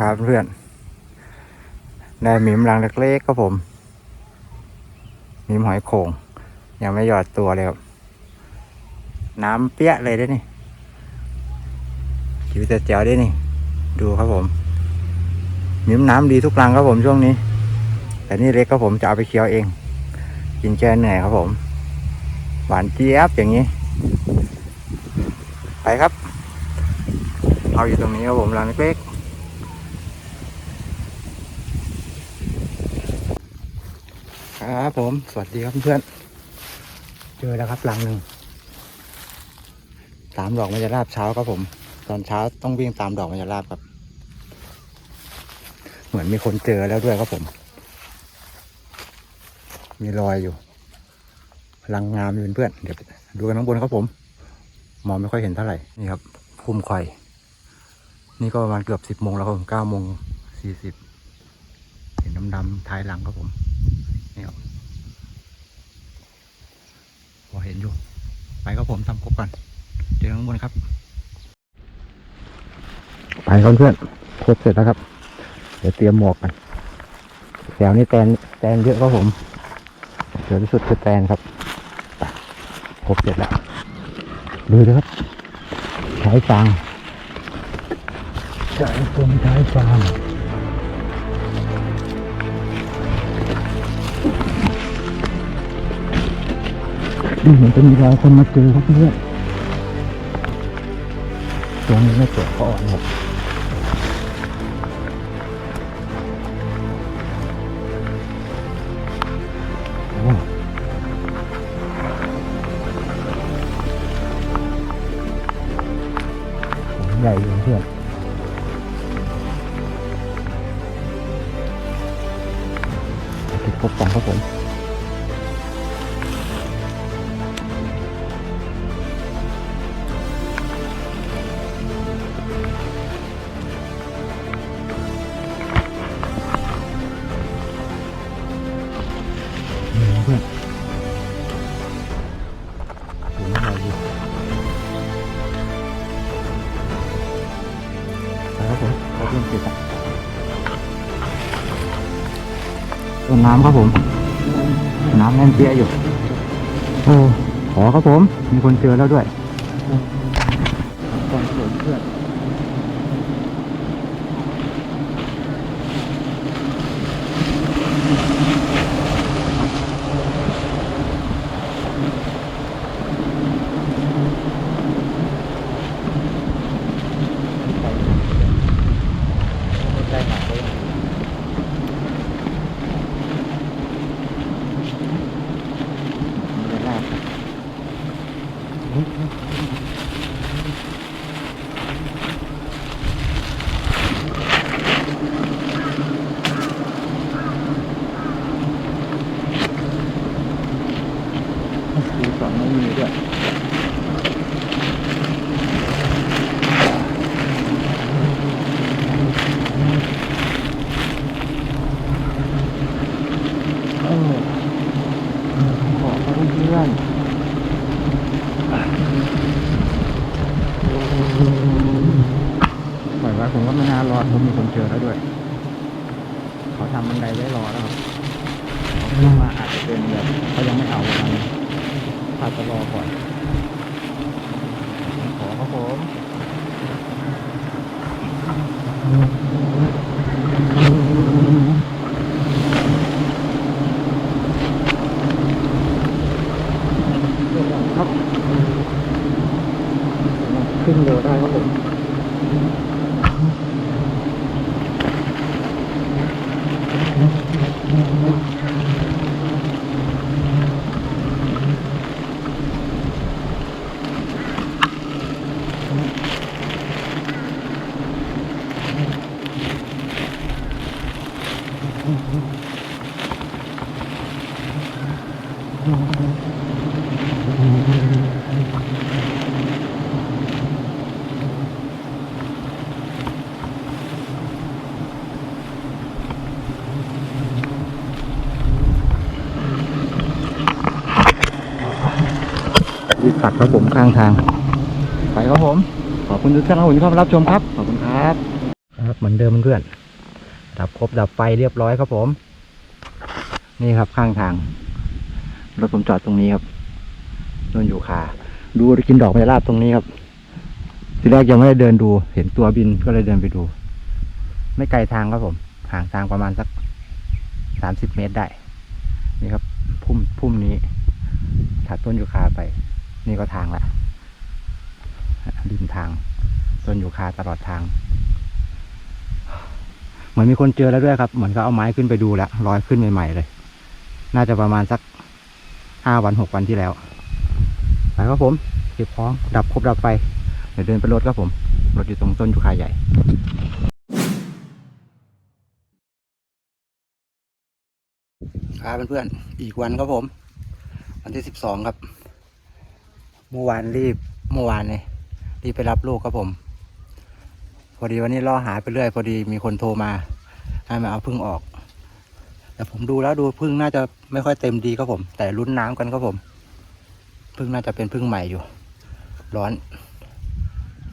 ครับเพื่อนได้หมีมรังเล็กๆครับผมหมีมหอยโข่งยังไม่หยอดตัวเลยครับ น้ำเปี้ยเลยด้วยนี่จิ๋วแต่แจ๋วด้วยนี่ ดูครับผมหมีมน้ำดีทุกรังครับผมช่วงนี้ แต่นี่เล็กครับผมจะเอาไปเคี้ยวเอง กินแก้เหนื่อยครับผม หวานเจี๊ยบอย่างนี้ ไปครับ เอาอยู่ตรงนี้ครับผมรังเล็กๆ ครับผม สวัสดีครับเพื่อนเจอแล้วครับรังหนึ่งตามดอกมันจะราบเช้าครับผม ตอนเช้าต้องวิ่งตามดอกมันจะราบครับ เหมือนมีคนเจอแล้วด้วยครับผม มีรอยอยู่รังงามอยู่เพื่อนเดี๋ยวดูกันข้างบนครับผม มองไม่ค่อยเห็นเท่าไหร่นี่ครับภูมิไข่นี่ก็ประมาณเกือบสิบโมงแล้วครับผมเก้าโมงสี่สิบเห็นดำๆท้ายหลังครับผมนี่ครับ พอเห็นอยู่ ไปครับผมทำครบก่อนเจอข้างบนครับ ไปครับเพื่อนครบเสร็จแล้วครับ เดี๋ยวเตรียมหมวกกันแถวนี้แตนแตนเยอะครับผมเยอะที่สุดคือแตนครับไปครบเสร็จแล้วดูเลยครับใช้ฟางใช้คนใช้ฟาง ดูเหมือนจะมีรอยคนมาเจอครับเพื่อนตรงนี้ไม่เปิดก็อ่อนครับใหญ่เพื่อนติดครบสองครับผม ต้นน้ำครับผม น้ำแน่นเปี้ยอยู่ โอ้ขอครับผม มีคนเจอแล้วด้วยก่อนผมเพื่อนได้หมาเลยไม่ได้ลากดูสองไม่มีด้วย เออขอเขาเพื่อนปล่อยไว้ผมก็ไม่น่ารอดผมมีคนเจอแล้วด้วย เขาทำบันไดไว้รอแล้วครับเขาคิดว่าอาจจะเป็นแบบเขายังไม่เอาประมาณนี้พาจะรอก่อน ขอครับผม ครั วิสักครับผมข้างทาง ไปครับผม ขอบคุณทุกท่านครับผมที่เข้ามารับชมครับขอบคุณครับคครับเหมือนเดิมเพื่อนๆดับครบดับไฟเรียบร้อยครับผม นี่ครับข้างทางรถผมจอดตรงนี้ครับนนอยู่ขาดูกินดอกไม้ราบตรงนี้ครับ ทีแรกยังไม่ได้เดินดู เห็นตัวบินก็เลยเดินไปดู ไม่ไกลทางครับผม ห่างทางประมาณสักสามสิบเมตรได้ นี่ครับ พุ่มพุ่มนี้ถัดต้นยูคาไป นี่ก็ทางละริมทาง ต้นยูคาตลอดทาง เหมือนมีคนเจอแล้วด้วยครับ เหมือนเขาเอาไม้ขึ้นไปดูแล้วลอยขึ้นใหม่ๆเลย น่าจะประมาณสักห้าวันหกวันที่แล้วไปครับผมเก็บของดับครบดับไฟเดี๋ยวเดินไปรถครับผม รถอยู่ตรงต้นยูคาใหญ่ครับเพื่อนๆอีกวันครับผม วันที่สิบสองครับ เมื่อวานรีบเมื่อวานเนี่ยรีบไปรับลูกครับผม พอดีวันนี้ล่อหาไปเรื่อย พอดีมีคนโทรมาให้มาเอาพึ่งออก แต่ผมดูแล้วดูพึ่งน่าจะไม่ค่อยเต็มดีครับผม แต่ลุ้นน้ำกันครับผมพึ่งน่าจะเป็นพึ่งใหม่อยู่ ร้อน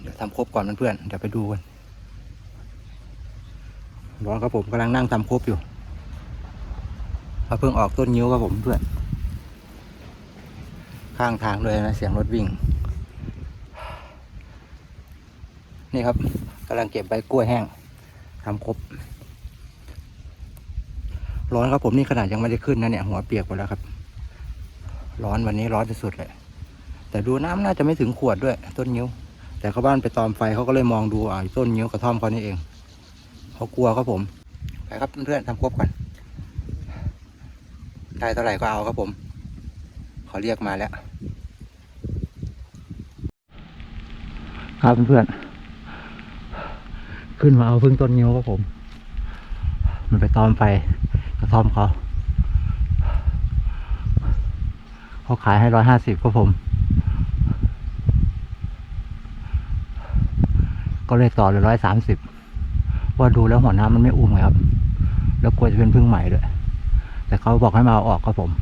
เดี๋ยวทำครบก่อนเพื่อนๆเดี๋ยวไปดูกันร้อนครับผมกำลังนั่งทำครบอยู่เอาเพิ่งออกต้นนิ้วครับผมเพื่อน ข้างทางเลยนะเสียงรถวิ่ง นี่ครับกำลังเก็บใบกล้วยแห้งทำครบ ร้อนครับผมนี่ขนาดยังไม่ได้ขึ้นนะเนี่ย หัวเปียกหมดแล้วครับ ร้อนวันนี้ร้อนที่สุดเลย แต่ดูน้ำน่าจะไม่ถึงขวดด้วย ต้นนิ้ว แต่เขาบ้านไปตอมไฟเขาก็เลยมองดูอ่าต้นนิ้วกระท่อมเขานี่เองเขากลัวครับผมไปครับเพื่อนๆทำครบกันได้เท่าไหร่ก็เอาครับผม เขาเรียกมาแล้ว ครับเพื่อนๆขึ้นมาเอาพึ่งต้นนิ้วครับผม มันไปตอมไฟกระท่อมเขา เขาขายให้ร้อยห้าสิบครับผม ก็เลยต่อเลยร้อยสามสิบว่าดูแล้วหัวน้ำมันไม่อุ้มครับ แล้วกลัวจะเป็นพึ่งใหม่ด้วย แต่เขาบอกให้มาเอาออกครับผม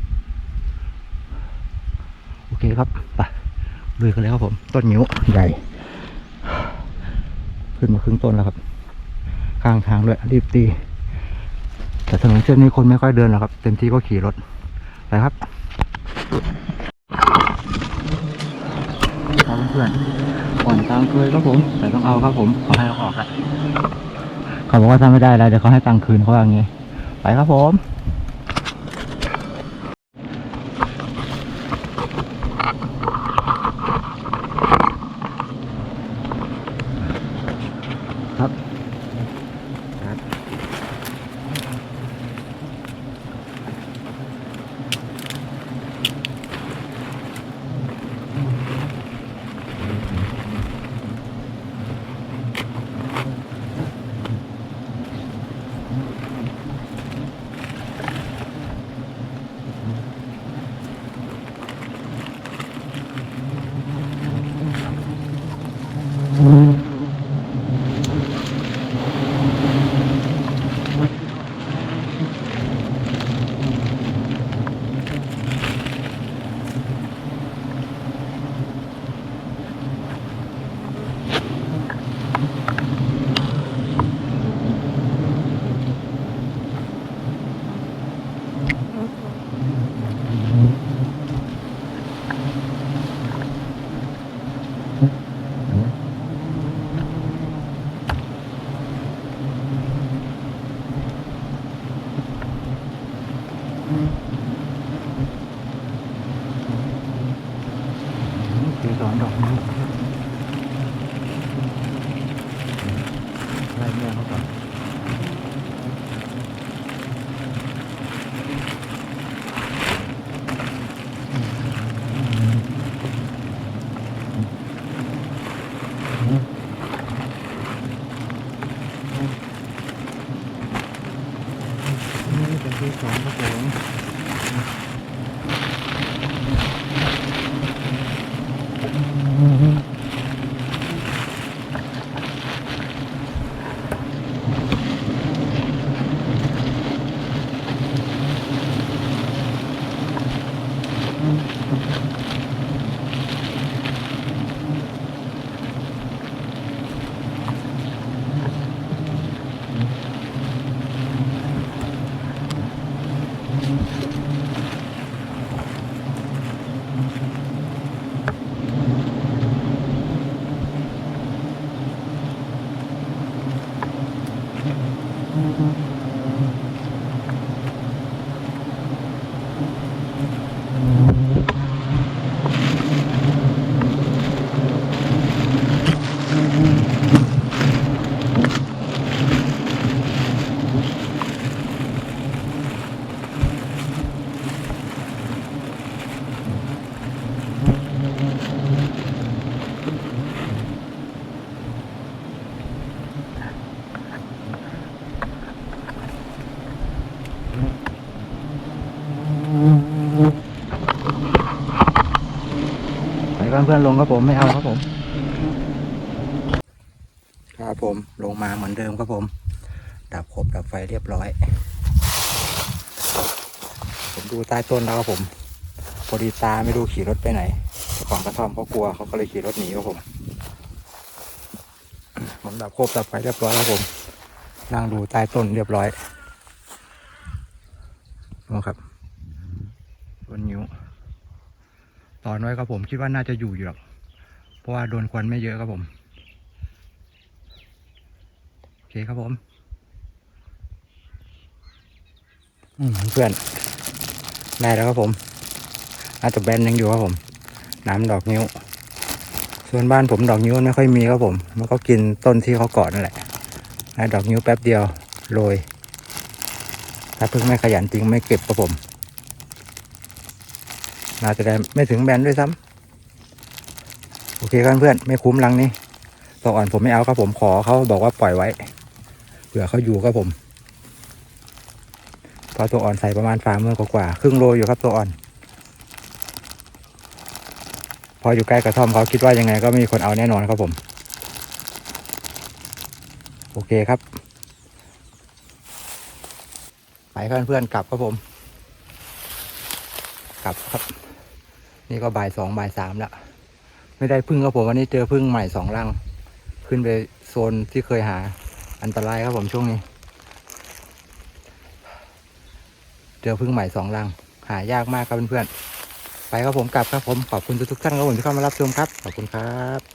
คครับไปลุยกันเลยครับผม ต้นนิ้วใหญ่ ขึ้นมาครึ่งต้นแล้วครับข้างทางด้วยรีบตี แต่ถนนเส้นนี้คนไม่ค่อยเดินหรอกครับ เต็มที่ก็ขี่รถไปครับครับเพื่อนๆก่อนตามเคยครับผม แต่ต้องเอาครับผมเขาให้เราออกแล้วเขาบอกว่าถ้าไม่ได้แล้วเดี๋ยวเขาให้ตังค์คืนเขาว่าอย่างงี้ไปครับผม เกสรดอกนี้ ไล่แเพื่อนลงครับผมไม่เอาครับผมครับผมลงมาเหมือนเดิมครับผม ดับครบดับไฟเรียบร้อย ผมดูใต้ต้นแล้วครับผมพอดีตาไม่รู้ขี่รถไปไหนของกระท่อมเขากลัวเขาก็เลยขี่รถหนีครับผมผมดับคบดับไฟเรียบร้อยครับผมนั่งดูใต้ต้นเรียบร้อยดูครับต้นนิ้ว ตอนไว้ครับผมคิดว่าน่าจะอยู่อยู่หรอกเพราะว่าโดนควันไม่เยอะครับผมโอเคครับผมอืมเพื่อนได้แล้วครับผมอาจจะแบนยังอยู่ครับผม น้ำดอกนิ้ว ส่วนบ้านผมดอกนิ้วไม่ค่อยมีครับผม มันก็กินต้นที่เขาเกาะนั่นแหละได้ดอกนิ้วแป๊บเดียวโรยถ้าเพิ่งไม่ขยันจริงไม่เก็บครับผม น่าจะได้ไม่ถึงแบนด้วยซ้ำโอเคครับเพื่อนไม่คุ้มรังนี้ตัวอ่อนผมไม่เอาครับผมขอเขาบอกว่าปล่อยไว้ เผื่อเขาอยู่ครับผมพอตัวอ่อนใส่ประมาณฝ่ามือกว่าครึ่งโลอยู่ครับตัวอ่อน พออยู่ใกล้กระท่อมเขาคิดว่ายังไงก็ไม่มีคนเอาแน่นอนครับผม โอเคครับ ไปครับเพื่อนๆกลับครับผม กลับครับ นี่ก็บ่ายสองบ่ายสามแล้วไม่ได้พึ่งครับผมวันนี้เจอพึ่งใหม่สองรัง ขึ้นไปโซนที่เคยหาอันตรายครับผมช่วงนี้ เจอพึ่งใหม่สองรัง หายากมากครับเพื่อนๆไปครับผมกลับครับผมขอบคุณทุกท่านครับผมที่เข้ามารับชมครับขอบคุณครับ